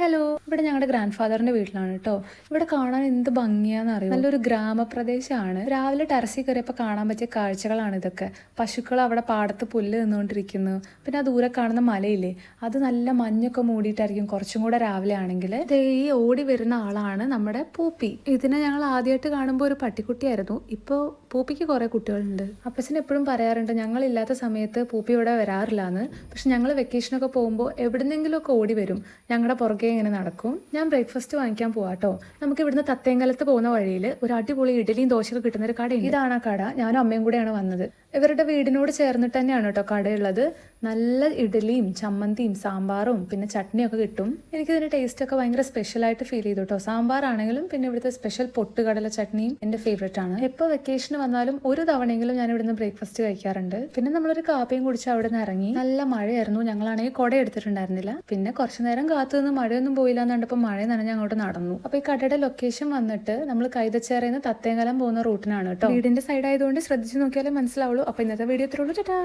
Hello. ഇവിടെ ഞങ്ങളുടെ grand ഫാദറിന്റെ വീട്ടിലാണ് കേട്ടോ ഇവിടെ കാണാൻ എന്ത് ഭംഗിയാന്ന് അറിയാം? നല്ലൊരു ഗ്രാമപ്രദേശമാണ് രാവിലെ ടെറസിൽ കയറിയപ്പോൾ കാണാൻ പറ്റിയ കാഴ്ചകളാണ് ഇതൊക്കെ. പശുക്കൾ അവിടെ പാടത്ത് പുല്ല് നിന്നുകൊണ്ടിരിക്കുന്നു. പിന്നെ ആ ദൂരെ കാണുന്ന മലയില്ലേ? അത് നല്ല മഞ്ഞൊക്കെ മൂടിയിട്ടായിരിക്കും കുറച്ചും കൂടെ രാവിലെ ആണെങ്കിൽ. ഈ ഓടി വരുന്ന ആളാണ് നമ്മുടെ പൂപ്പി. ഇതിനെ ഞങ്ങൾ ആദ്യമായിട്ട് കാണുമ്പോൾ ഒരു പട്ടിക്കുട്ടിയായിരുന്നു. ഇപ്പോൾ പൂപ്പിക്ക് കുറേ കുട്ടികളുണ്ട്. അപ്പച്ചൻ എപ്പോഴും പറയാറുണ്ട് ഞങ്ങളില്ലാത്ത സമയത്ത് പൂപ്പി ഇവിടെ വരാറില്ല എന്ന് പക്ഷെ ഞങ്ങൾ വെക്കേഷനൊക്കെ പോകുമ്പോൾ എവിടെന്നെങ്കിലുമൊക്കെ ഓടി വരും. ഞങ്ങളുടെ പുറകെ ഇങ്ങനെ നടക്കും. ഞാൻ ബ്രേക്ക്ഫാസ്റ്റ് വാങ്ങിക്കാൻ പോവാട്ടോ. നമുക്ക് ഇവിടുന്ന് തത്തേങ്കലത്ത് പോകുന്ന വഴിയിൽ ഒരു അടിപൊളി ഇഡലിയും ദോശയൊക്കെ കിട്ടുന്ന ഒരു കട ഇതാണ് ആ കട. ഞാനും അമ്മയും കൂടെയാണ് വന്നത്. ഇവരുടെ വീടിനോട് ചേർന്നിട്ട് തന്നെയാണ് കേട്ടോ കടയുള്ളത്. നല്ല ഇഡലിയും ചമ്മന്തിയും സാമ്പാറും പിന്നെ ചട്നിയൊക്കെ കിട്ടും. എനിക്കിതിന്റെ ടേസ്റ്റ് ഒക്കെ ഭയങ്കര സ്പെഷ്യൽ ആയിട്ട് ഫീൽ ചെയ്തു കേട്ടോ സാമ്പാറാണെങ്കിലും പിന്നെ ഇവിടുത്തെ സ്പെഷ്യൽ പൊട്ടുകടല ചട്നിയും എന്റെ ഫേവറേറ്റ് ആണ്. എപ്പോൾ വെക്കേഷന് വന്നാലും ഒരു തവണയെങ്കിലും ഞാൻ ഇവിടുന്ന് ബ്രേക്ക്ഫാസ്റ്റ് കഴിക്കാറുണ്ട്. പിന്നെ നമ്മളൊരു കാപ്പിയും കുടിച്ച് അവിടെ നിന്ന് ഇറങ്ങി. നല്ല മഴയായിരുന്നു. ഞങ്ങളാണെങ്കിൽ കുട എടുത്തിട്ടുണ്ടായിരുന്നില്ല. പിന്നെ കുറച്ചു നേരം കാത്തു നിന്ന് മഴയൊന്നും പോയില്ല എന്ന് കണ്ടപ്പോൾ മഴ നനഞ്ഞ് അങ്ങോട്ട് നടന്നു. അപ്പോൾ ഈ കടയുടെ ലൊക്കേഷൻ വന്നിട്ട് നമ്മൾ കൈതച്ചേറയിൽ തത്തേങ്കലം പോകുന്ന റൂട്ടിനാണ് കേട്ടോ. വീടിന്റെ സൈഡ് ആയതുകൊണ്ട് ശ്രദ്ധിച്ച് നോക്കിയാലേ മനസ്സിലാവുള്ളൂ. അപ്പോൾ ഇന്നത്തെ വീഡിയോ ഇത്രയുള്ളൂ ചേട്ടാ